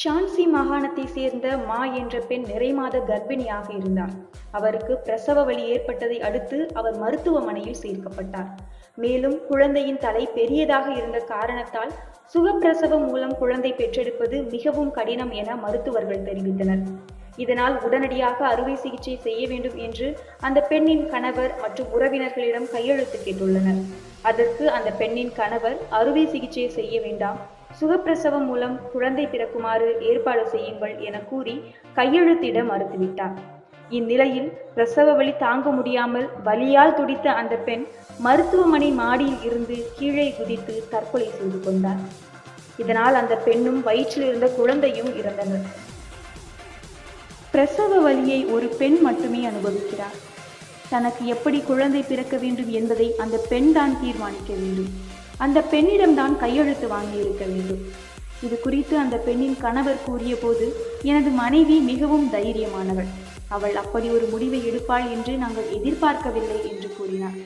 Shanxi மாகாணத்தை சேர்ந்த மா என்ற பெண் நிறைமாத கர்ப்பிணியாக இருந்தார். அவருக்கு பிரசவ வலி ஏற்பட்டதை அடுத்து அவர் மருத்துவமனையில் சேர்க்கப்பட்டார். மேலும் குழந்தையின் தலை பெரியதாக இருந்த காரணத்தால் சுகப்பிரசவம் மூலம் குழந்தை பெற்றெடுப்பது மிகவும் கடினம் என மருத்துவர்கள் தெரிவித்தனர். இதனால் உடனடியாக அறுவை சிகிச்சை செய்ய வேண்டும் என்று அந்த பெண்ணின் கணவர் மற்றும் உறவினர்களிடம் கையெழுத்து கேட்டுள்ளனர். அதற்கு அந்த பெண்ணின் கணவர் அறுவை சிகிச்சை செய்ய வேண்டாம் சுகப்பிரசவம் மூலம் குழந்தை பிறக்குமாறு ஏற்பாடு செய்யுங்கள் என கூறி கையெழுத்திட மறுத்துவிட்டார். இந்நிலையில் பிரசவ வலி தாங்க முடியாமல் வலியால் துடித்த அந்த பெண் மருத்துவமனை மாடியில் இருந்து கீழே குதித்து தற்கொலை செய்து கொண்டார். இதனால் அந்த பெண்ணும் வயிற்றில் இருந்த குழந்தையும் இறந்தனர். பிரசவ வலியை ஒரு பெண் மட்டுமே அனுபவிக்கிறார். தனக்கு எப்படி குழந்தை பிறக்க வேண்டும் என்பதை அந்த பெண் தான் தீர்மானிக்க வேண்டும். அந்த பெண்ணிடம்தான் கையெழுத்து வாங்கியிருக்க வேண்டும். இது குறித்து அந்த பெண்ணின் கணவர் கூறிய போது எனது மனைவி மிகவும் தைரியமானவள். அவள் அப்படி ஒரு முடிவை எடுப்பாள் என்று நாங்கள் எதிர்பார்க்கவில்லை என்று கூறினார்.